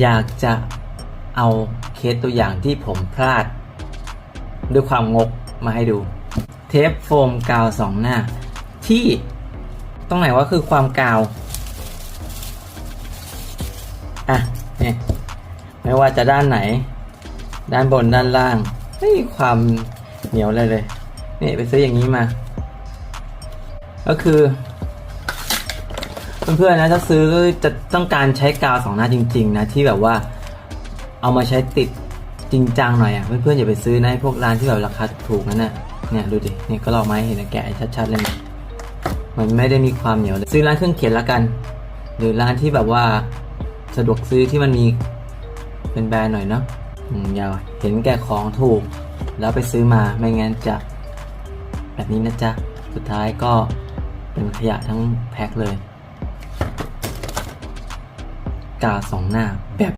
อยากจะเอาเคสตัวอย่างที่ผมพลาด ด้วยความงกมาให้ดู เทปโฟมกาวสองหน้า ที่ตรงไหนว่าคือความกาว อะนี่ไม่ว่าจะด้านไหน ด้านบนด้านล่าง ไม่มีความเหนียวเลยเลย นี่ไปซื้ออย่างนี้มา ก็คือ เพื่อนๆนะถ้าซื้อก็จะต้องการใช้กาวสองหน้าจริง ๆ นะที่แบบว่าเอามาใช้ติดจริงจังหน่อยอะเพื่อนๆอย่าไปซื้อนะพวกร้านที่แบบราคาถูกนั่นน่ะเนี่ยดูดิเนี่ยก็ลอกไมาให้เห็นนะแกะชัดๆเลยนะมันไม่ได้มีความเหนียวเลยซื้อร้านเครื่องเขียนละกัน หรือร้านที่แบบว่าสะดวกซื้อที่มันมีเป็นแบรนด์หน่อยเนาะอืมอย่าเห็นแก่ของถูก แล้วไปซื้อมาไม่งั้นจะแบบนี้นะจ๊ะสุดท้ายก็เป็นขยะทั้งแพ็คเลย กาสองหน้าแบบ